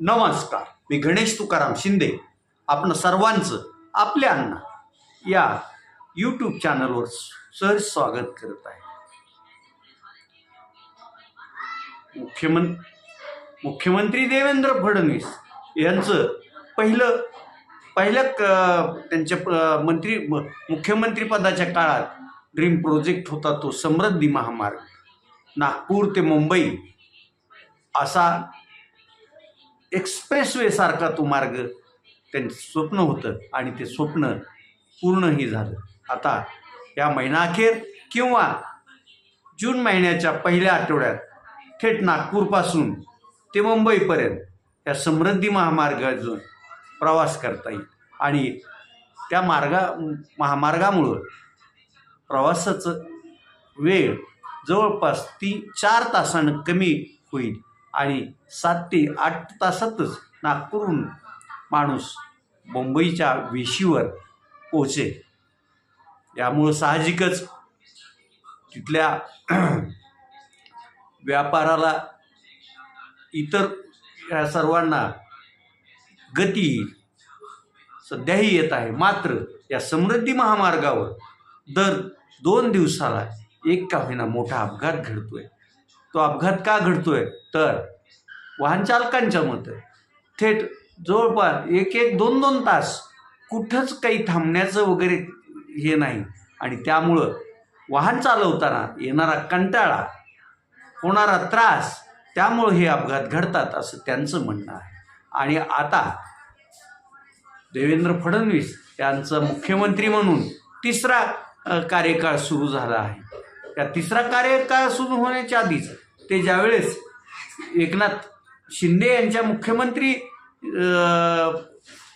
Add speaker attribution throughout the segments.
Speaker 1: नमस्कार. मी गणेश तुकाराम शिंदे. आपण सर्वांचं आपल्या अण्णा या यूट्यूब चॅनलवर सहज स्वागत करत आहे. मुख्यमं मुख्यमंत्री देवेंद्र फडणवीस यांचं पहिलं पहिल्या क त्यांच्या मंत्री मुख्यमंत्रीपदाच्या काळात ड्रीम प्रोजेक्ट होता तो समृद्धी महामार्ग. नागपूर ते मुंबई असा एक्सप्रेसवेसारखा तो मार्ग त्यांचं स्वप्न होतं आणि ते स्वप्न पूर्णही झालं. आता या महिनाअखेर किंवा जून महिन्याच्या पहिल्या आठवड्यात थेट नागपूरपासून ते मुंबईपर्यंत या समृद्धी महामार्गातून प्रवास करता येईल. आणि त्या मार्गा महामार्गामुळं प्रवासाचं वेळ जवळपास ती चार तासानं कमी होईल. आणि सात ते आठ तासातच नागपूरहून माणूस मुंबईच्या वेशीवर पोचेल यामुळं साहजिकच तिथल्या व्यापाराला इतर या सर्वांना गती सध्याही येत आहे. मात्र या समृद्धी महामार्गावर दर दोन दिवसाला एक का होईना मोठा अपघात घडतोय. तो अपघात का घडतोय? तर वाहनचालकांच्या मते मतं थेट जवळपास एक एक दोन दोन तास कुठंच काही थांबण्याचं वगैरे हे नाही. आणि त्यामुळं वाहन चालवताना येणारा कंटाळा होणारा त्रास त्यामुळं हे अपघात घडतात असं त्यांचं म्हणणं आहे. आणि आता देवेंद्र फडणवीस यांचं मुख्यमंत्री म्हणून तिसरा कार्यकाळ सुरू झाला आहे. त्या तिसरा कार्यकाळ सुरू होण्याच्या आधीच ते ज्यावेळेस एकनाथ शिंदे यांच्या मुख्यमंत्री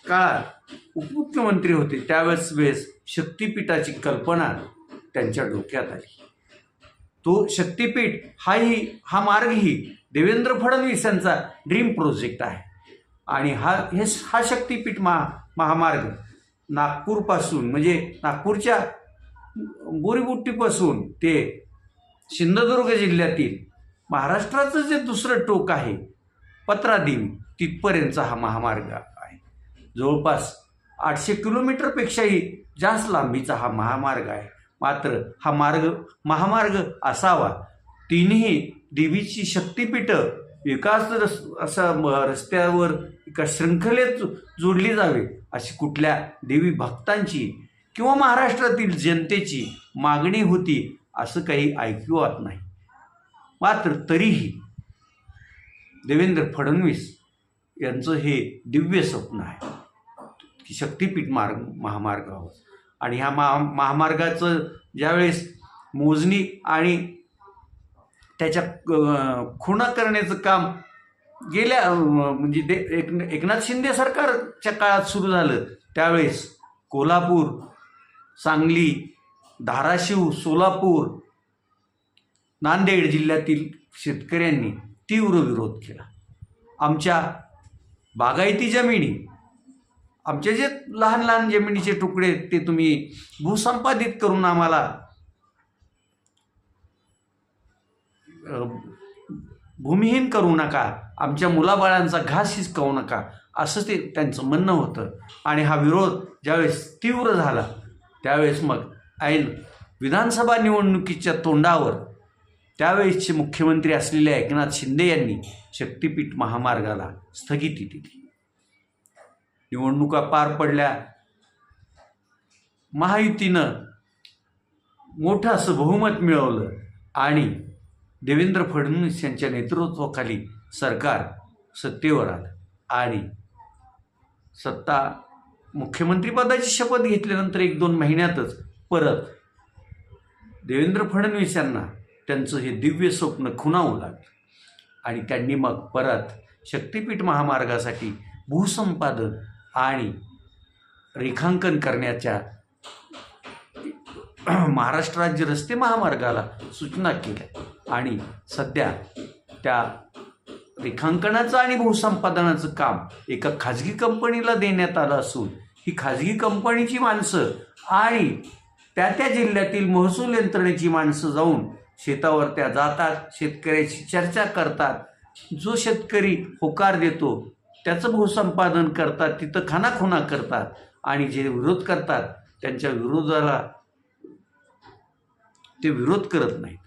Speaker 1: काळात उपमुख्यमंत्री होते त्यावेळेस वेळेस शक्तिपीठाची कल्पना त्यांच्या डोक्यात आली. तो शक्तिपीठ हाही हा मार्गही देवेंद्र फडणवीस यांचा ड्रीम प्रोजेक्ट आहे. आणि हा हे हा शक्तिपीठ महा महामार्ग नागपूरपासून म्हणजे नागपूरच्या बोरीबुट्टीपासून ते सिंधुदुर्ग जिल्ह्यातील महाराष्ट्राचं जे दुसरं टोक आहे पत्रादेवी तिथपर्यंतचा हा महामार्ग आहे. जवळपास आठशे किलोमीटरपेक्षाही जास्त लांबीचा हा महामार्ग आहे. मात्र हा मार्ग महामार्ग असावा तिन्ही देवीची शक्तिपीठं एकाच रस असा म- रस्त्यावर एका शृंखलेत जोडली जावी अशी कुठल्या देवी भक्तांची किंवा महाराष्ट्रातील जनतेची मागणी होती असं काही ऐकू येत नाही. मात्र तरीही देवेंद्र फडणवीस यांचं हे दिव्य स्वप्न आहे. की शक्तिपीठ मार्ग महामार्गावर आणि ह्या महा महामार्गाचं ज्यावेळेस मोजणी आणि त्याच्या खुणा करण्याचं काम गेल्या म्हणजे दे एक एकनाथ शिंदे सरकारच्या काळात सुरू झालं त्यावेळेस कोल्हापूर सांगली धाराशिव सोलापूर नांदेड जिल्ह्यातील शेतकऱ्यांनी तीव्र विरोध केला. आमच्या बागायती जमिनी आमचे जे लहान लहान जमिनीचे तुकडे आहेत, ते तुम्ही भूसंपादित करून आम्हाला भूमिहीन करू नका आमच्या मुलाबाळांचा घास हिसकावू नका असं ते त्यांचं म्हणणं होतं. आणि हा विरोध ज्यावेळेस तीव्र झाला त्यावेळेस मग ऐन विधानसभा निवडणुकीच्या तोंडावर त्यावेळेसचे मुख्यमंत्री असलेल्या एकनाथ शिंदे यांनी शक्तिपीठ महामार्गाला स्थगिती दिली. निवडणुका पार पडल्या. महायुतीनं मोठं असं बहुमत मिळवलं आणि देवेंद्र फडणवीस यांच्या नेतृत्वाखाली सरकार सत्तेवर आलं आणि सत्ता मुख्यमंत्रीपदाची शपथ घेतल्यानंतर एक दोन महिन्यातच परत देवेंद्र फडणवीस यांना त्यांचं हे दिव्य स्वप्न खुणावं लागलं. आणि त्यांनी मग परत शक्तिपीठ महामार्गासाठी भूसंपादन आणि रेखांकन करण्याच्या महाराष्ट्र राज्य रस्ते महामार्गाला सूचना केल्या. आणि सध्या त्या रेखांकनाचं आणि भूसंपादनाचं काम एका खाजगी कंपनीला देण्यात आलं असून ही खाजगी कंपनीची माणसं आणि त्या त्या जिल्ह्यातील महसूल यंत्रणेची माणसं जाऊन शेतावर त्या जातात शेतकऱ्याची चर्चा करतात. जो शेतकरी होकार देतो त्याचं भूसंपादन करतात तिथं खानाखुना करतात आणि जे विरोध करतात त्यांच्या विरोधाला ते विरोध करत नाहीत.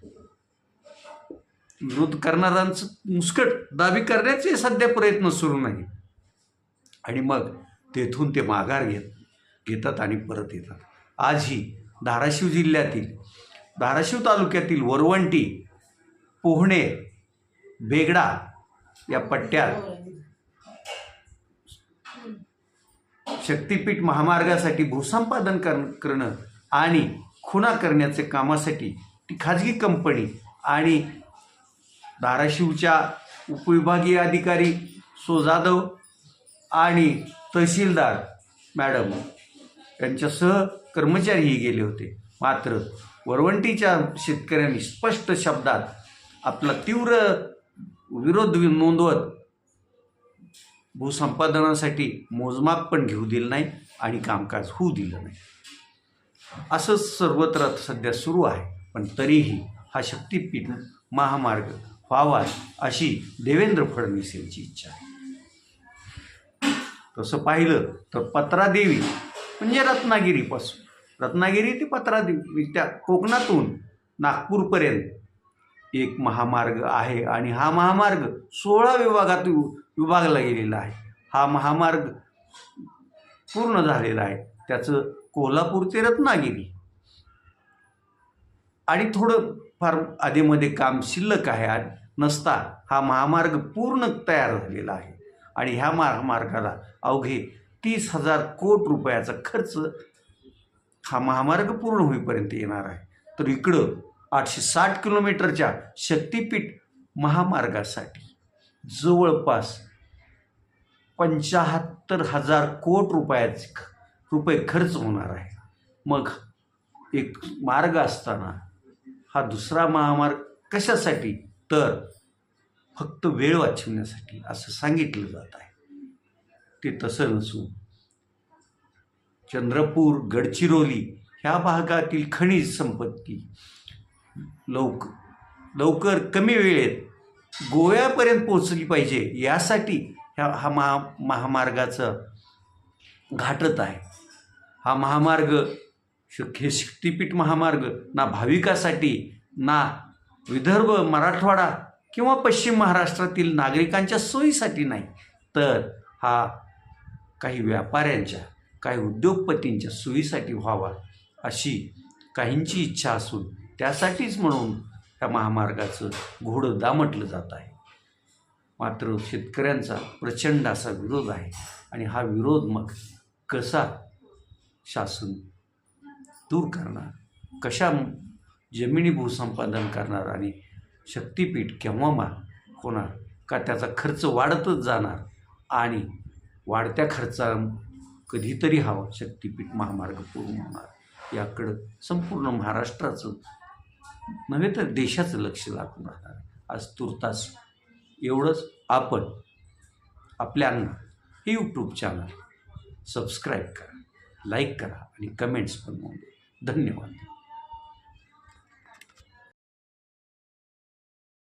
Speaker 1: विरोध करणाऱ्यांचं मुस्कट दाबी करण्याचे सध्या प्रयत्न सुरू नाही आणि मग तेथून ते माघार घेत घेतात आणि परत येतात. आजही धाराशिव जिल्ह्यातील धाराशिव तालुक्यातील वरवंटी पोहणे बेगडा या पट्ट्यात शक्तीपीठ महामार्गासाठी भूसंपादन कर करणं आणि खुणा करण्याचे कामासाठी ती खाजगी कंपनी आणि धाराशिवच्या उपविभागीय अधिकारी सो जाधव आणि तहसीलदार मॅडम यांच्यासह कर्मचारीही गेले होते. मात्र वरवंटीच्या शेतकऱ्यांनी स्पष्ट शब्दात आपला तीव्र विरोध नोंदवत भूसंपादनासाठी मोजमाप पण घेऊ दिलं नाही आणि कामकाज होऊ दिलं नाही. असं सर्वत्र सध्या सुरू आहे. पण तरीही हा शक्तीपीठ महामार्ग व्हावा अशी देवेंद्र फडणवीस यांची इच्छा आहे. तसं पाहिलं तर पत्रादेवी म्हणजे रत्नागिरीपासून. रत्नागिरी ते पत्रादेवी त्या कोकणातून नागपूरपर्यंत एक महामार्ग आहे आणि हा महामार्ग सोळा विभागात वि- विभागला गेलेला आहे. हा महामार्ग पूर्ण झालेला आहे. त्याचं कोल्हापूर ते रत्नागिरी. आणि थोडं फार आधीमध्ये काम शिल्लक आहे आणि नसता हा महामार्ग पूर्ण तयार झालेला आहे. आणि ह्या महामार्गाला अवघे तीस हजार कोट रुपयाचा खर्च हा महामार्ग पूर्ण होईपर्यंत येणार आहे. तर इकडं आठशे साठ किलोमीटरच्या शक्तीपीठ महामार्गासाठी जवळपास पंचाहत्तर हजार कोट रुपयाचे ख- रुपये खर्च होणार आहे. मग एक मार्ग असताना हा दुसरा महामार्ग कशासाठी? तर फक्त वेळ वाचवण्यासाठी असं सांगितलं जात आहे. ते तसं नसून चंद्रपूर गडचिरोली ह्या भागातील खनिज संपत्ती लवक लवकर कमी वेळेत गोव्यापर्यंत पोचली पाहिजे यासाठी ह्या हा महा महामार्गाचं घाटत आहे. हा महामार्ग हे शक्तीपीठ महामार्ग ना भाविकासाठी ना विदर्भ मराठवाडा किंवा पश्चिम महाराष्ट्रातील नागरिकांच्या सोयीसाठी नाही तर हा काही व्यापाऱ्यांच्या काही उद्योगपतींच्या सोयीसाठी व्हावा अशी काहींची इच्छा असून त्यासाठीच म्हणून त्या महामार्गाचं घोडं दामटलं जात आहे. मात्र शेतकऱ्यांचा प्रचंड असा विरोध आहे आणि हा विरोध मग कसा शासन दूर करणार? कशा जमिनी भूसंपादन करणार आणि शक्तीपीठ केव्हा मा होणार? का त्याचा खर्च वाढतच जाणार आणि वाढत्या खर्चा कधीतरी हवा शक्तीपीठ महामार्ग पूर्ण होणार याकडं संपूर्ण महाराष्ट्राचं नव्हे तर देशाचं लक्ष लागून राहणार. आज तुर्तास एवढंच आपण आपल्यांना हे यूट्यूब चॅनल सबस्क्राईब करा लाईक करा आणि कमेंट्स पण नोंदवा. धन्यवाद.